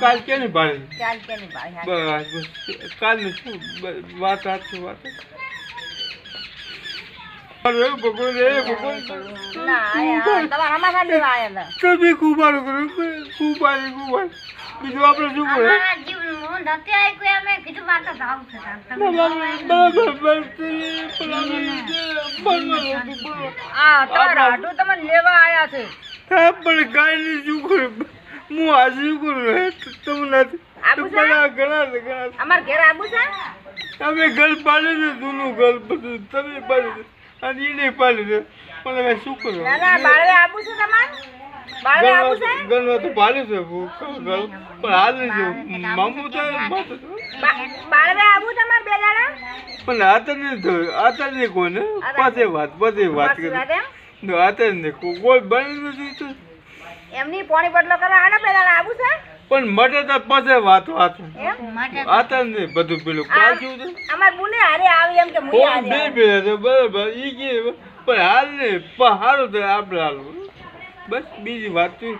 કાલ કેની પાડી કાલ કે નહીં ભાઈ બસ બસ. કાલનું શું? વાત વાત છે વાત અરે ભગવાન રે ભગવાન. ના આયા હતા. તમે કરો કુબાર કુબાર બીજું આપણે શું કરે આવ્યું. તમે આ તમારા હાટુ લેવા આયા છે. પણ શું કરું હું આજે શું કરું હે તમને ઘણા ઘણા અમાર ઘેર આબુ છે? અમે ઘર પાડ્યું છે જૂનું ઘર બધું. તમે પાડે છે. અને એને પાડે છે. પણ હવે શું કરું? ના ના બાળવે આબુ છે તમાર? તો પણ હાલ નહીં મામું બાળવે આબુ તમાર બે દાડા? પણ નહીં થયું જ નહીં કોને પાસે વાત પાસે વાત કરી? હાથ નહીં. કોઈ બની નથી તો. એમની પોણી બદલો કરવા આના પહેલા આવું છે? પણ મટે તો પછે વાત વાત. એમ? જ નહીં બધું પેલું કાલ કેવું છે? અમાર બોલે હારે આવી એમ કે મુઈ હારે બે બે છે બરાબર ઈ કે પણ હાલ નહીં પણ સારું થાય આપણે હાલ બસ બીજી વાત કરું?